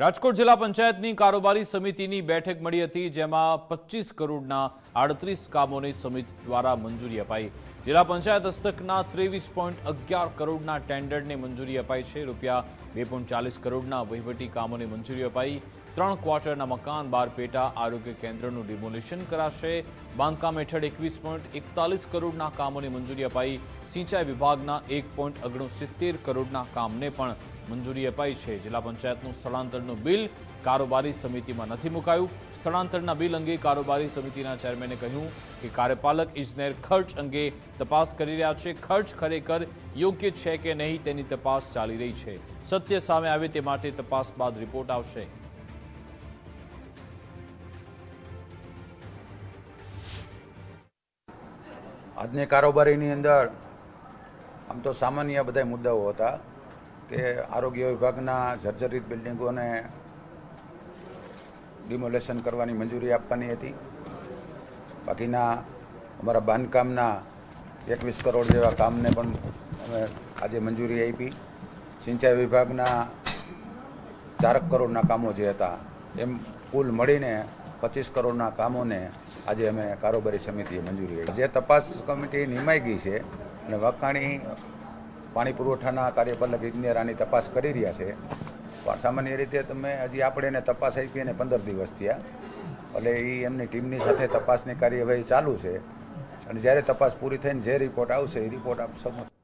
રાજકોટ જિલ્લા પંચાયતની કારોબારી સમિતિની બેઠક મળી હતી, જેમાં પચીસ કરોડના આડત્રીસ કામોની સમિતિ દ્વારા મંજૂરી અપાઈ. જિલ્લા પંચાયત હસ્તકના ત્રેવીસ પોઈન્ટ અગિયાર કરોડના ટેન્ડરને મંજૂરી અપાઈ છે. રૂપિયા બે પોઈન્ટ ચાલીસ કરોડના વહીવટી કામોને મંજૂરી અપાઈ. ત્રણ ક્વાર્ટરના મકાન બાર પેટા આરોગ્ય કેન્દ્રનું ડિમોલિશન કરાશે. બાંધકામ હેઠળ એકવીસ પોઈન્ટ એકતાલીસ કરોડના કામોની મંજૂરી અપાઈ. સિંચાઈ વિભાગના એક પોઈન્ટ ઓગણસિત્તેર કરોડના કામને પણ મંજૂરી અપાઈ છે. જિલ્લા પંચાયતનું સ્થળાંતરનું બિલ કારોબારી સમિતિમાં નથી મુકાયું. સ્થળાંતરના બિલ અંગે કારોબારી સમિતિના ચેરમેને કહ્યું કે કાર્યપાલક ઇજનેર ખર્ચ અંગે તપાસ કરી રહ્યા છે. ખર્ચ ખરેખર યોગ્ય છે કે નહીં તેની તપાસ ચાલી રહી છે. સત્ય સામે આવે તે માટે તપાસ બાદ રિપોર્ટ આવશે. આજની કારોબારીની અંદર આમ તો સામાન્ય બધા મુદ્દાઓ હતા કે આરોગ્ય વિભાગના જર્જરિત બિલ્ડિંગોને ડિમોલેશન કરવાની મંજૂરી આપવાની હતી. બાકીના અમારા બાંધકામના એકવીસ કરોડ જેવા કામને પણ અમે આજે મંજૂરી આપી. સિંચાઈ વિભાગના ચારક કરોડના કામો જે હતા એમ કુલ મળીને પચીસ કરોડના કામોને આજે અમે કારોબારી સમિતિએ મંજૂરી જે તપાસ કમિટી નિમાઈ ગઈ છે અને વખાણી પાણી પુરવઠાના કાર્યપાલક ઇજનેર તપાસ કરી રહ્યા છે, પણ સામાન્ય રીતે તમે હજી આપણે એને તપાસ આપી એને પંદર દિવસ થયા, એટલે એ એમની ટીમની સાથે તપાસની કાર્યવાહી ચાલુ છે. અને જ્યારે તપાસ પૂરી થઈને જે રિપોર્ટ આવશે એ રિપોર્ટ આપ સમક્ષ